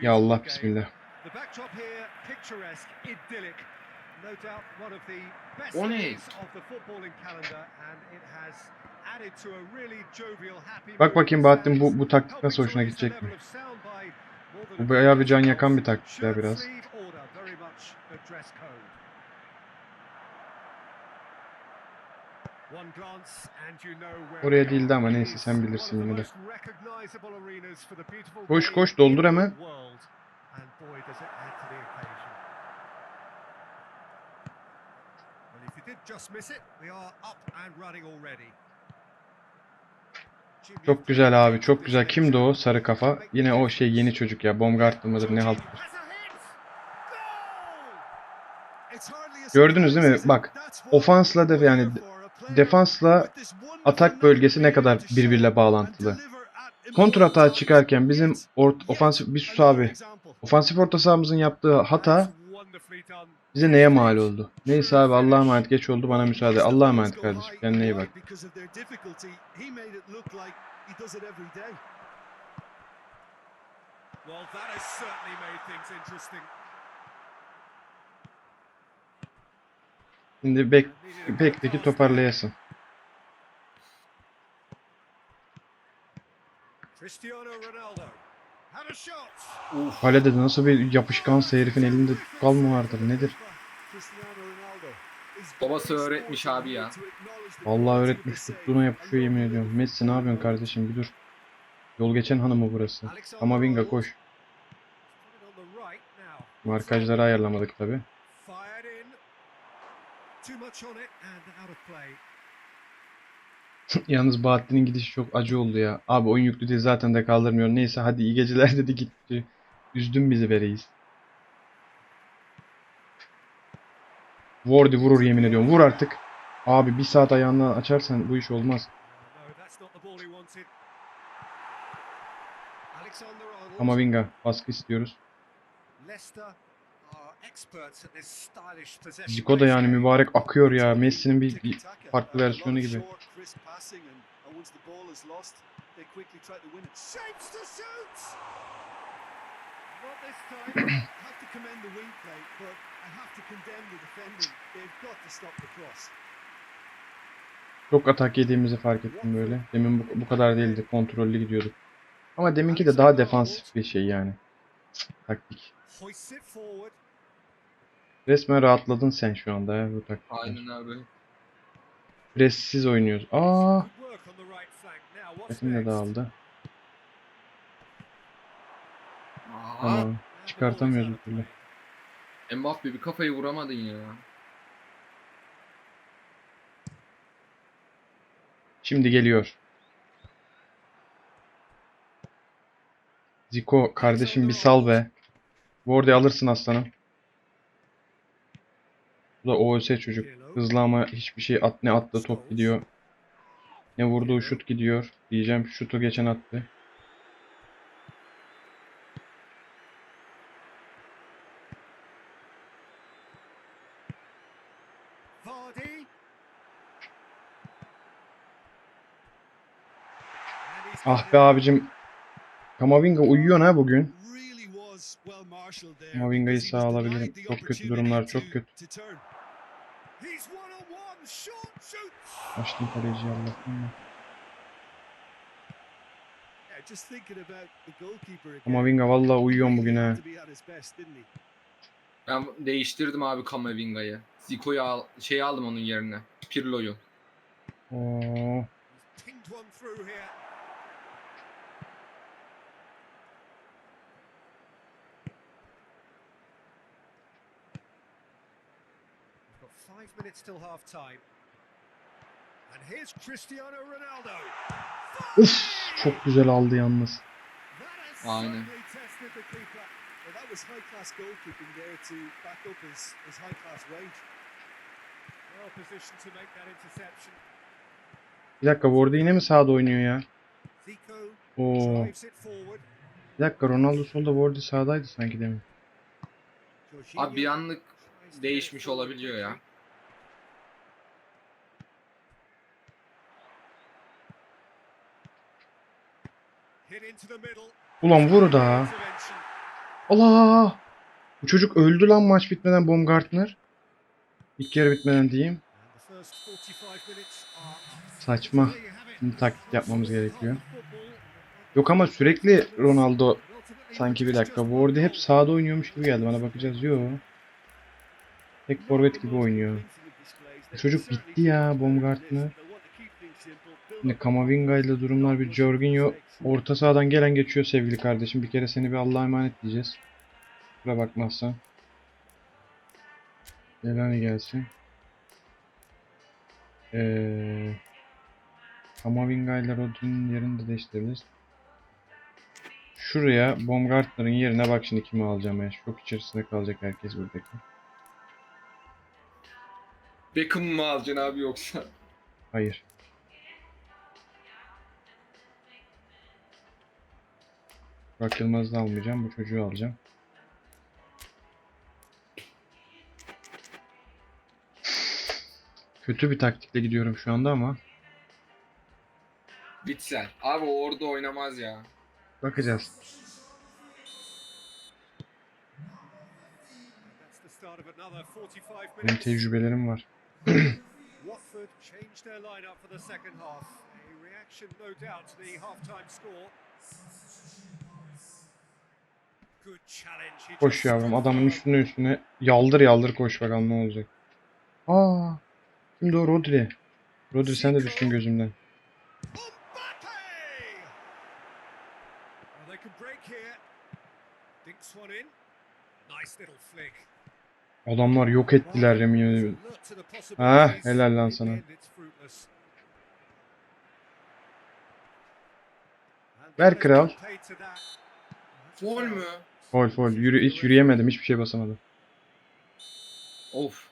Ya Allah bismillah. The backdrop here, picturesque, idyllic. No doubt one of the best O ne? days of the footballing calendar and it has added to a really jovial, happy Bak bakayım Bahattin bu, bu taktik nasıl hoşuna gidecek mi? Bu a bayağı bir can yakan bir taktik ya biraz. Oraya değildi ama neyse, sen bilirsin yine de. Koş, koş, doldur hemen. Çok güzel abi çok güzel. Kimdi o sarı kafa? Yine o şey yeni çocuk ya. Baumgartner mıdır ne haltır. Gördünüz değil mi? Bak, ofansla da yani defansla atak bölgesi ne kadar birbiriyle bağlantılı. Kontra atağa çıkarken bizim ort ofansif bir abi. Ofansif orta sahamızın yaptığı hata bize neye mal oldu? Neyse abi Allah'a emanet geç oldu bana müsaade. Allah'a emanet kardeşim. Kendine iyi bak. Well, that has certainly made things interesting. Şimdi bek bekteki toparlayasın. Cristiano Ronaldo had a shot. Uf. Kalede de nasıl bir yapışkansa herifin elinde tutkal mı vardır nedir? Babası öğretmiş abi ya. Vallahi öğretmiş tuttuğuna yapışıyor yemin ediyorum. Messi ne yapıyorsun kardeşim bir dur. Yol geçen hanımı burası. Ama Vinga koş. Markajları ayarlamadık tabi. Yalnız Bahattin'in gidişi çok acı oldu ya. Abi oyun yüklü değil zaten de kaldırmıyor. Neyse hadi iyi geceler dedi gitti. Üzdün bizi be reis. Wardy vurur yemin ediyorum. Vur artık. Abi bir saat ayağını açarsan bu iş olmaz. No, that's not the ball he wanted. Alexander Arnold. Ama Vinga baskı istiyoruz. Zico da yani mübarek akıyor ya. Messi'nin bir, bir farklı versiyonu gibi. Çok atak yediğimizi fark ettim böyle. Demin bu, bu kadar değildi. Kontrollü gidiyorduk. Ama deminki de daha defansif bir şey yani. Taktik. Resmen rahatladın sen şu anda ya bu taktikten. Aynen abi. Pressiz oynuyoruz. Aa, Metin de dağıldı. Aa, Tamam. Çıkartamıyoruz bir türlü. Mbappe bir kafayı vuramadın ya. Şimdi geliyor. Zico kardeşim bir sal be. Wardy alırsın aslanım. Bu da OS çocuk. Hızlı ama hiçbir şey at ne attı top gidiyor. Ne vurduğu şut gidiyor. Diyeceğim şutu geçen attı. Ah be abicim. Kamavinga uyuyor ha bugün. Kamavinga'yı sağ alabilirim. Çok kötü durumlar, çok kötü. Açtım kaleciyi Allah'ım. Yeah, just thinking about the goalkeeper again. Kamavinga vallahi uyuyor bugün ha. To be at his best, didn't he? Ben değiştirdim abi Kamavinga'yı. Zico'yu al, şey aldım onun yerine. Pirlo'yu. Oo. Five minutes till half time. And here's Cristiano Ronaldo. Uf, çok güzel aldı yalnız. Aynen. certainly tested the keeper. Well, that was high class goalkeeping there to back up his, his high class range. Well positioned to make that interception. Bir dakika Wardy yine mi sağda oynuyor ya? Oo. Bir dakika Ronaldo solda Wardy sağdaydı sanki demin. Abi bir anlık değişmiş olabiliyor ya. Ulan vur da. Allah! Bu çocuk öldü lan maç bitmeden Baumgartner. İlk yarı bitmeden diyeyim. And the first 45 minutes are Saçma. Şimdi taktik yapmamız gerekiyor. Yok ama sürekli Ronaldo sanki bir dakika. Wardy hep sağda oynuyormuş gibi geldi. Bana bakacağız. Yok. Tek forvet gibi oynuyor. Bu çocuk bitti ya Baumgartner. Şimdi Kamavinga ile durumlar bir Jorginho orta sahadan gelen geçiyor sevgili kardeşim. Bir kere seni bir Allah'a emanet diyeceğiz. Kusura bakmazsan. Delani gelsin. Ee, Kamavinga ile Rodri'nin yerini de değiştirebiliriz. Şuraya Baumgartner'ın yerine bak şimdi kimi alacağım ya. Şok içerisinde kalacak herkes buradaki. Beckham mı alacaksın abi yoksa? Hayır. Burak Yılmaz'ı almayacağım. Bu çocuğu alacağım. Kötü bir taktikle gidiyorum şu anda ama Bitsel. Abi o orada oynamaz ya. bakacağız. That's the start of another 45 Benim tecrübelerim var. Watford changed their lineup for the second half. A reaction, no doubt, to the half-time score. Koş yavrum adamın üstüne üstüne yaldır yaldır koş bakalım ne olacak. Aa, şimdi o Rodri. Rodri sen de düştün gözümden. Mbappe! Well, they can break here. Dinks one in. Nice little flick. Adamlar yok ettiler Remy'yi. Ah, helal lan sana. Ver kral. Gol mü? Fol fol. Yürü, hiç yürüyemedim. Hiçbir şey basamadım. Of.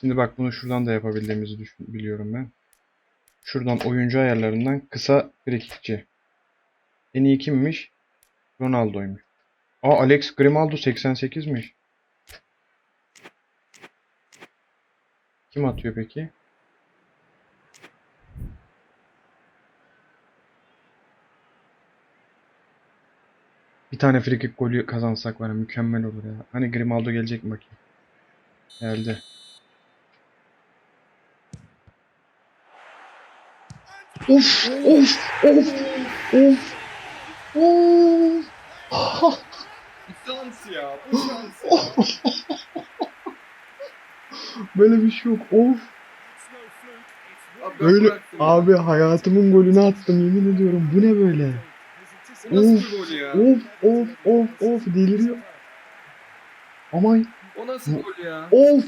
Şimdi bak bunu şuradan da yapabildiğimizi düşün, biliyorum ben. Şuradan oyuncu ayarlarından kısa frikikçi. En iyi kimmiş? Ronaldo'ymuş. Aa Alex Grimaldo 88'miş. Kim atıyor peki? Bir tane frikik golü kazansak var ya mükemmel olur ya. Hani Grimaldo gelecek mi bakayım? Geldi. Of of of of of. Bu şans ya. Bu şans. Böyle bir şey yok. Of. Abi ben Öyle bıraktım ya. abi hayatımın golünü attım yemin ediyorum. Bu ne böyle? Bu Of? Of of of of deliriyor. Aman O nasıl gol ya? of.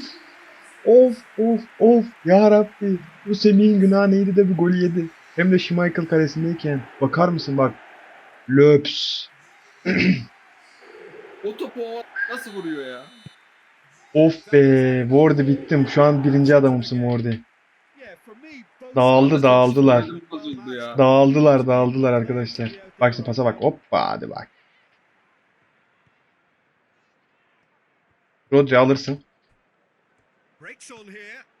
Of of of. Ya Rabbi. Bu Semih'in günahı neydi de bir golü yedi. Hem de Schmeichel kalesindeyken. Bakar mısın bak. Löps. O topu o nasıl vuruyor ya? Of be. Wardy bittim. Şu an birinci adamımsın Wardy. Dağıldı dağıldılar. Dağıldılar dağıldılar arkadaşlar. Bak şimdi pasa bak. Hoppa hadi bak. Rodri alırsın.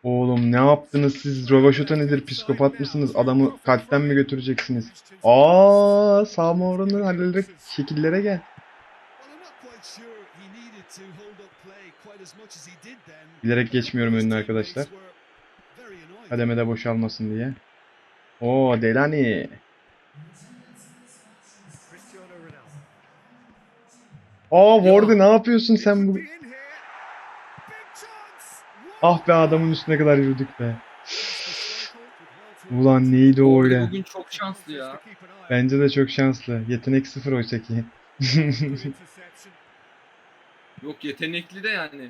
Oğlum ne yaptınız siz? Rovaşota nedir? Psikopat mısınız? Adamı kalpten mi götüreceksiniz? Aa, sağma oranı hallederek şekillere gel. Bilerek geçmiyorum önüne arkadaşlar. Kademede boşalmasın diye. Oo Delani. Aa Wardy ne yapıyorsun sen bu? Ah be adamın üstüne kadar yürüdük be. Ulan neydi o öyle? Bugün çok şanslı ya. Bence de çok şanslı. Yetenek sıfır oysa ki. Yok yetenekli de yani.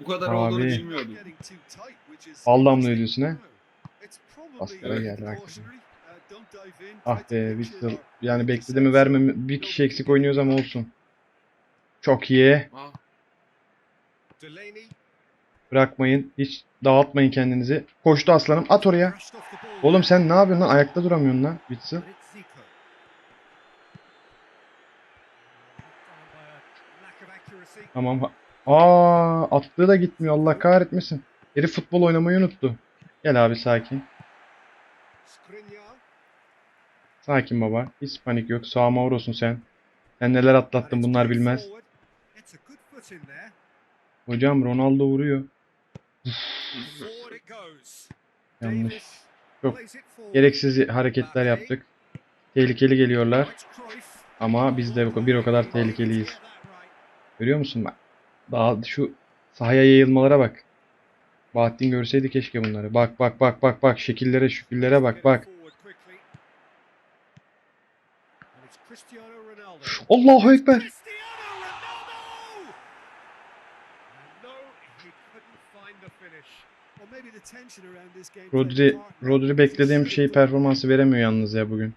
Bu kadar Abi. olduğunu bilmiyordum. Al damlıyor diyorsun ha? Askere geldi bak. Ah be Whistle. Yani beklediğimi vermem. Bir kişi eksik oynuyoruz ama olsun. Çok iyi. Bırakmayın. Hiç dağıtmayın kendinizi. Koştu aslanım. At oraya. Oğlum sen ne yapıyorsun lan? Ayakta duramıyorsun lan. Witsel. Tamam. Aa, attığı da gitmiyor. Allah kahretmesin. Herif futbol oynamayı unuttu. Gel abi sakin. Sakin baba. Hiç panik yok. Sağma olsun sen. Sen neler atlattın bunlar bilmez. Hocam Ronaldo vuruyor. Yanlış. Çok. Gereksiz hareketler yaptık. Tehlikeli geliyorlar. Ama biz de bir o kadar tehlikeliyiz. Görüyor musun? Bak. Daha şu sahaya yayılmalara bak. Bahattin görseydi keşke bunları. Bak bak bak bak bak şekillere şüküllere bak bak. Allahu Ekber. Cristiano Ronaldo! And no, he couldn't find the finish. Well, maybe the tension around this game Rodri. Rodri beklediğim şey performansı veremiyor yalnız ya bugün.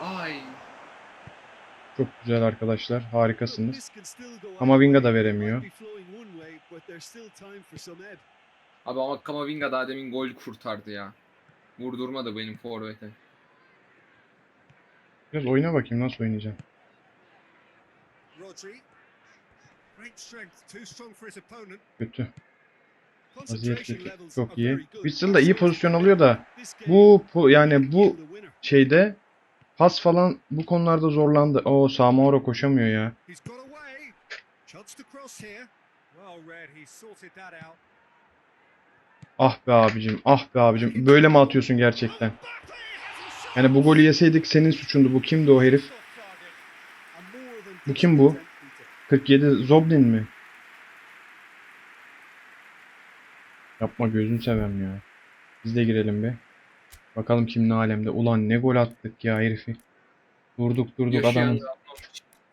Ay. Çok güzel arkadaşlar. Harikasınız. Kamavinga da veremiyor. Abi ama Kamavinga daha demin gol kurtardı ya. Vurdurmadı benim forvete. Biraz oyna bakayım nasıl oynayacağım. Rodri. Kötü. Levels çok iyi. Witsel da iyi pozisyon alıyor da bu yani bu şeyde pas falan bu konularda zorlandı. O Samaoro koşamıyor ya. Ah be abicim, ah be abicim. Böyle mi atıyorsun gerçekten? Yani bu golü yeseydik senin suçundu. Bu kimdi o herif? Bu kim bu? Decent attempt, Peter. 47 Zoblin mi? Yapma gözünü seveyim ya. Biz de girelim bir. Bakalım kim ne alemde. Ulan ne gol attık ya herifi. Durduk durduk Yaşayan adamın,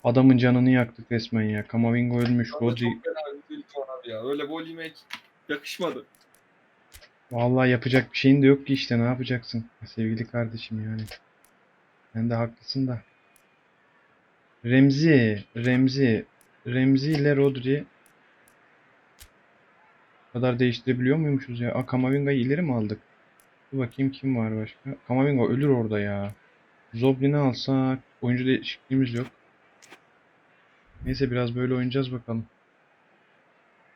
adamın canını yaktık resmen ya. Kamavinga ölmüş. Rodri ya. Öyle gol yemek yakışmadı. Vallahi yapacak bir şeyin de yok ki işte ne yapacaksın sevgili kardeşim yani. Sen de haklısın da. Remzi, Remzi, Remzi ile Rodri kadar değiştirebiliyor muymuşuz ya? Aa, Kamavinga'yı ileri mi aldık? Dur bakayım kim var başka? Kamavinga ölür orada ya. Zoblin'i alsak oyuncu değişikliğimiz yok. Neyse biraz böyle oynayacağız bakalım.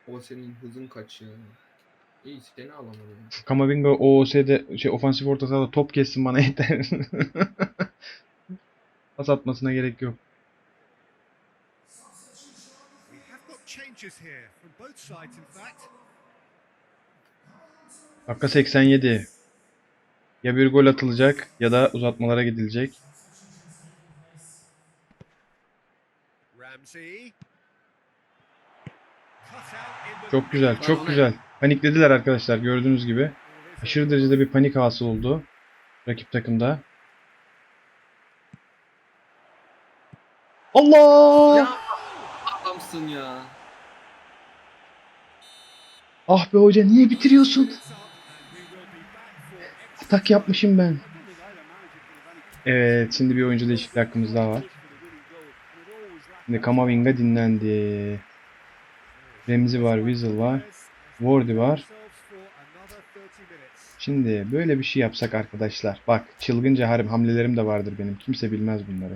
O senin hızın kaç ya. İyi seni alamadım. Kamavinga OOS'de şey ofansif orta sahada top kessin bana yeter. Pas atmasına gerek yok. Got changes here from both sides, in fact. Dakika 87. Ya bir gol atılacak ya da uzatmalara gidilecek. Çok güzel, çok güzel. Paniklediler arkadaşlar gördüğünüz gibi. Aşırı derecede bir panik hasıl oldu rakip takımda. Allah! Ya adamsın ya. Ah be hoca niye bitiriyorsun? Atak yapmışım ben. Evet, şimdi bir oyuncu değişikliği hakkımız daha var. Şimdi Kamavinga dinlendi. Remzi var, Weasel var. Wardy var. Şimdi böyle bir şey yapsak arkadaşlar. Bak çılgınca harim hamlelerim de vardır benim. Kimse bilmez bunları.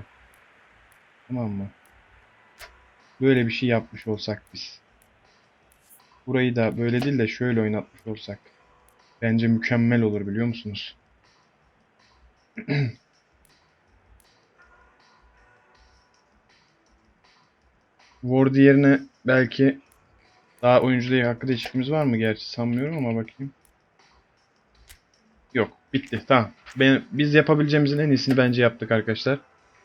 Tamam mı? Böyle bir şey yapmış olsak biz. Burayı da böyle değil de şöyle oynatmış olsak. Bence mükemmel olur biliyor musunuz? Ward yerine belki daha oyuncu değil hakkı değişikliğimiz var mı gerçi sanmıyorum ama bakayım. Yok bitti tamam. Ben, biz yapabileceğimizin en iyisini bence yaptık arkadaşlar.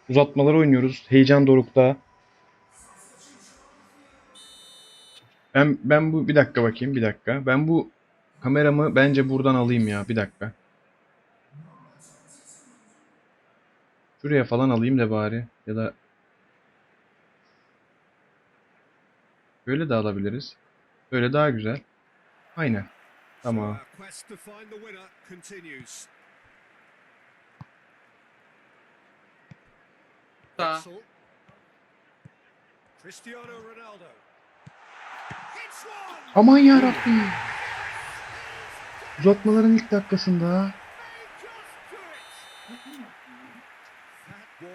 Uzatmalar oynuyoruz. Heyecan dorukta. Ben ben bu bir dakika bakayım bir dakika. Ben bu kameramı bence buradan alayım ya bir dakika. Şuraya falan alayım da bari ya da böyle de alabiliriz. Böyle daha güzel. Aynen. Tamam. Our quest Aman yarabbim. Uzatmaların ilk dakikasında.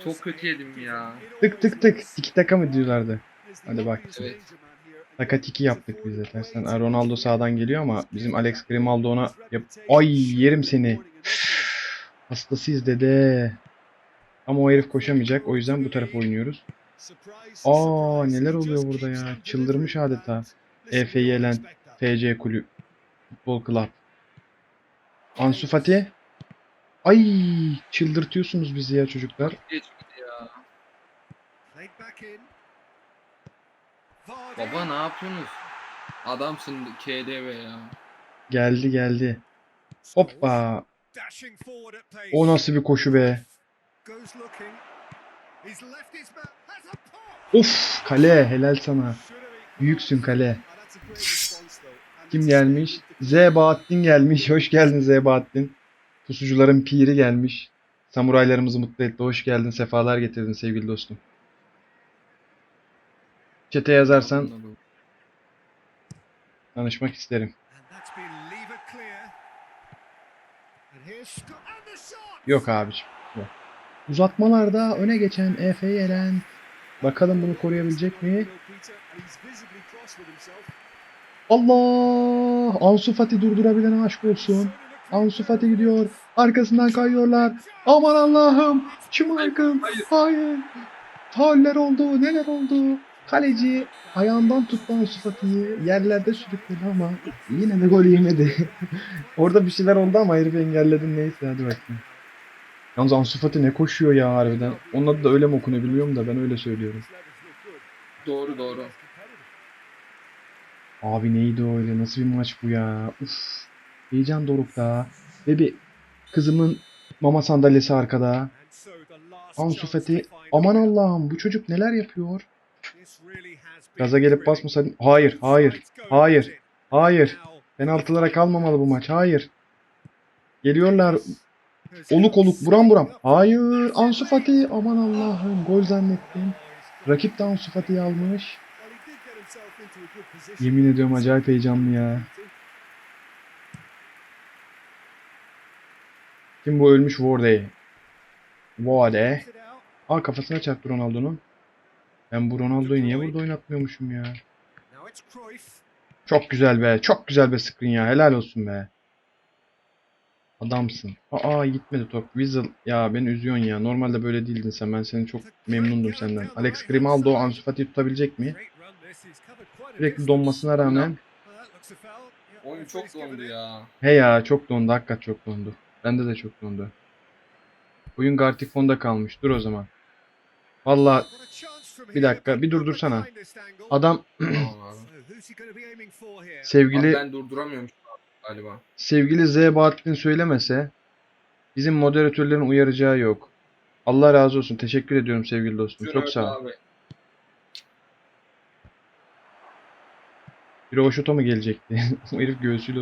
Çok kötü yedim ya. Tık tık tık. Tiki taka mı diyorlardı? Hadi bak. Evet. Sakat yaptık biz de tersten. Ha, Ronaldo sağdan geliyor ama bizim Alex Grimaldo ona yap Ay yerim seni. Hastasıyız dede. Ama o herif koşamayacak. O yüzden bu tarafa oynuyoruz. Aa neler oluyor burada ya. Çıldırmış adeta. EF'yi elen FC kulüp. Futbol Club. Ansu Fati. Ay çıldırtıyorsunuz bizi ya çocuklar. Baba ne yapıyorsunuz? Adamsın KDV ya. Geldi geldi. Hoppa. O nasıl bir koşu be. Of kale helal sana. Büyüksün kale. Kim gelmiş? Z Bahattin gelmiş. Hoş geldin Z Bahattin. Pusucuların piri gelmiş. Samuraylarımızı mutlu etti. Hoş geldin. Sefalar getirdin sevgili dostum. Çete yazarsan tanışmak isterim. Yok abiciğim. Yok. Uzatmalarda öne geçen Efe Yelen. Bakalım bunu koruyabilecek mi? Allah! Ansu Fati durdurabilen aşk olsun. Ansu Fati gidiyor. Arkasından kayıyorlar. Aman Allah'ım. Schmeichel. Hayır. Fauller oldu. Neler oldu? Kaleci ayağından tuttu Ansu Fati'yi. Yerlerde sürükledi ama yine de gol yemedi. Orada bir şeyler oldu ama herifi engelledin neyse hadi bakayım. Yalnız Ansu Fati ne koşuyor ya harbiden. Onun adı da öyle mi okunuyor bilmiyorum da ben öyle söylüyorum. Doğru doğru. Abi neydi öyle? Nasıl bir maç bu ya? Uf. Heyecan dorukta. Ve bir kızımın mama sandalyesi arkada. Ansu Fati. Aman. Allah'ım bu çocuk neler yapıyor? Gaza gelip basmasaydın. Hayır, hayır, hayır, hayır. Penaltılara kalmamalı bu maç. Hayır. Geliyorlar. Oluk oluk, buram buram. Hayır. Ansu Fati. Aman Allah'ım. Gol zannettim. Rakip de Ansu Fati'yi almış. Yemin ediyorum acayip heyecanlı ya. Kim bu ölmüş Ward'e? Ward'e. Aa kafasına çarptı Ronaldo'nun. Ben bu Ronaldo'yu niye burada oynatmıyormuşum ya? Çok güzel be. Çok güzel be screen ya. Helal olsun be. Adamsın. Aa gitmedi top. Weasel ya beni üzüyorsun ya. Normalde böyle değildin sen. Ben seni çok memnundum senden. Alex Grimaldo Ansu Fati tutabilecek mi? Sürekli donmasına rağmen. Oyun çok dondu ya. He ya çok dondu. Hakikat çok dondu. Bende de çok dondu. Oyun Gartic fonda kalmış. Dur o zaman. Valla bir dakika bir durdursana. Adam Tamam abi. Sevgili ben durduramıyorum galiba. sevgili Z Bahattin söylemese bizim moderatörlerin uyaracağı yok. Allah razı olsun. Teşekkür ediyorum sevgili dostum. Çok sağ ol. Abi. Bir Rovaşota mı gelecekti? o herif göğsüyle.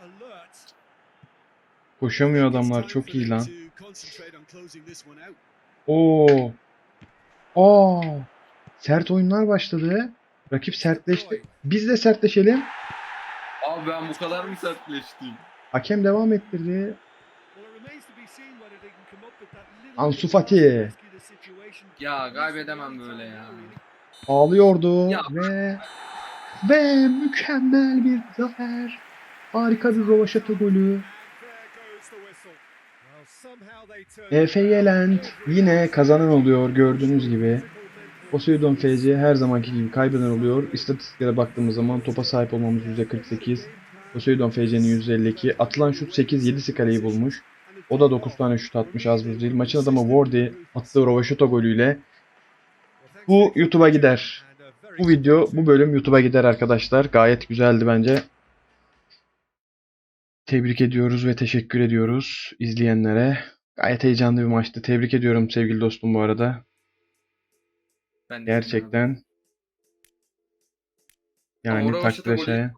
Alert. Koşamıyor adamlar. Çok iyi lan. Oo. Aa. Sert oyunlar başladı. Rakip sertleşti. Biz de sertleşelim. Abi ben bu kadar mı sertleştim? Hakem devam ettirdi. Ansu Fati. Ya kaybedemem böyle ya. Ağlıyordu Ya. ve ve mükemmel bir zafer. Harika bir Rovaşata golü. Efe. Yelent yine kazanan oluyor gördüğünüz gibi. Poseidon FC her zamanki gibi kaybeden oluyor. İstatistiklere baktığımız zaman topa sahip olmamız %48. Poseidon FC'nin %52. Atılan şut 8, 7'si kaleyi bulmuş. O da 9 tane şut atmış az buz değil. Maçın adamı Wardy attığı Rovaşata golüyle bu YouTube'a gider. Bu video, bu bölüm YouTube'a gider arkadaşlar. Gayet güzeldi bence. Tebrik ediyoruz ve teşekkür ediyoruz izleyenlere. Gayet heyecanlı bir maçtı. Tebrik ediyorum sevgili dostum bu arada. Ben de Gerçekten. Ama Yani takdir golü şeye.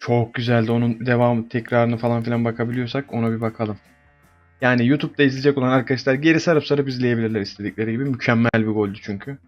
Çok güzeldi. Onun devam tekrarını falan filan bakabiliyorsak ona bir bakalım. Yani YouTube'da izleyecek olan arkadaşlar geri sarıp sarıp izleyebilirler istedikleri gibi. Mükemmel bir goldü çünkü.